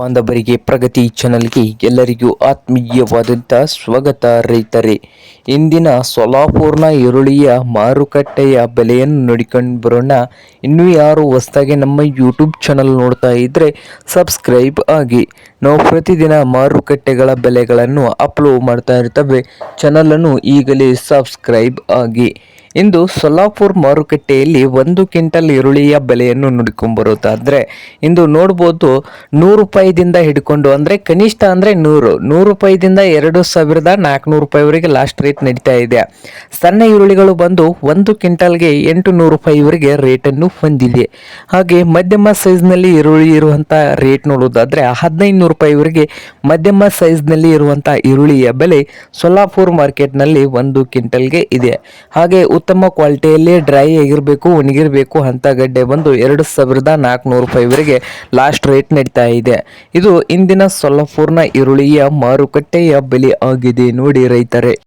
ಬಾಂಧವರಿಗೆ ಪ್ರಗತಿ ಚಾನಲ್ಗೆ ಎಲ್ಲರಿಗೂ ಆತ್ಮೀಯವಾದಂಥ ಸ್ವಾಗತ ರೈತರೇ. ಇಂದಿನ ಸೊಲಾಪುರ್ನ ಈರುಳ್ಳಿಯ ಮಾರುಕಟ್ಟೆಯ ಬೆಲೆಯನ್ನು ನೋಡಿಕೊಂಡು ಬರೋಣ. ಇನ್ನೂ ಯಾರು ಹೊಸದಾಗಿ ನಮ್ಮ ಯೂಟ್ಯೂಬ್ ಚಾನಲ್ ನೋಡ್ತಾ ಇದ್ದರೆ ಸಬ್ಸ್ಕ್ರೈಬ್ ಆಗಿ. ನಾವು ಪ್ರತಿದಿನ ಮಾರುಕಟ್ಟೆಗಳ ಬೆಲೆಗಳನ್ನು ಅಪ್ಲೋಡ್ ಮಾಡ್ತಾ ಇರ್ತವೆ. ಚಾನಲನ್ನು ಈಗಲೇ ಸಬ್ಸ್ಕ್ರೈಬ್ ಆಗಿ. ಇಂದು ಸೊಲ್ಲಾಪುರ್ ಮಾರುಕಟ್ಟೆಯಲ್ಲಿ ಒಂದು ಕ್ವಿಂಟಲ್ ಈರುಳ್ಳಿಯ ಬೆಲೆಯನ್ನು ನೋಡ್ಕೊಂಬರೋದಾದ್ರೆ ಇಂದು ನೋಡ್ಬೋದು ನೂರು ರೂಪಾಯಿದಿಂದ ಹಿಡ್ಕೊಂಡು, ಅಂದರೆ ಕನಿಷ್ಠ ಅಂದರೆ ನೂರು ನೂರು ರೂಪಾಯಿದಿಂದ ಎರಡು ಸಾವಿರದ ನಾಲ್ಕುನೂರು ರೂಪಾಯಿವರೆಗೆ ಲಾಸ್ಟ್ ರೇಟ್ ನಡೀತಾ ಇದೆ. ಸಣ್ಣ ಈರುಳ್ಳಿಗಳು ಬಂದು ಒಂದು ಕ್ವಿಂಟಲ್ಗೆ ಎಂಟು ನೂರು ರೂಪಾಯಿವರೆಗೆ ರೇಟನ್ನು ಹೊಂದಿದೆ. ಹಾಗೆ ಮಧ್ಯಮ ಸೈಜ್ನಲ್ಲಿ ಈರುಳ್ಳಿ ಇರುವಂಥ ರೇಟ್ ನೋಡೋದಾದರೆ ಹದಿನೈದು ನೂರು ರೂಪಾಯಿವರೆಗೆ ಮಧ್ಯಮ ಸೈಜ್ನಲ್ಲಿ ಇರುವಂಥ ಈರುಳ್ಳಿಯ ಬೆಲೆ ಸೊಲ್ಲಾಪುರ್ ಮಾರ್ಕೆಟ್ನಲ್ಲಿ ಒಂದು ಕ್ವಿಂಟಲ್ಗೆ ಇದೆ. ಹಾಗೆ ಉತ್ತಮ ಕ್ವಾಲಿಟಿಯಲ್ಲಿ ಡ್ರೈ ಆಗಿರಬೇಕು, ಒಣಗಿರಬೇಕು ಅಂತ ಗಡ್ಡೆ ಬಂದು ಎರಡು ಸಾವಿರದ ನಾಲ್ಕುನೂರು ರೂಪಾಯಿವರೆಗೆ ಲಾಸ್ಟ್ ರೇಟ್ ನಡೀತಾ ಇದೆ. ಇದು ಇಂದಿನ ಸೊಲ್ಲಾಪುರ್ನ ಈರುಳ್ಳಿಯ ಮಾರುಕಟ್ಟೆಯ ಬೆಲೆ ಆಗಿದೆ ನೋಡಿ ರೈತರೇ.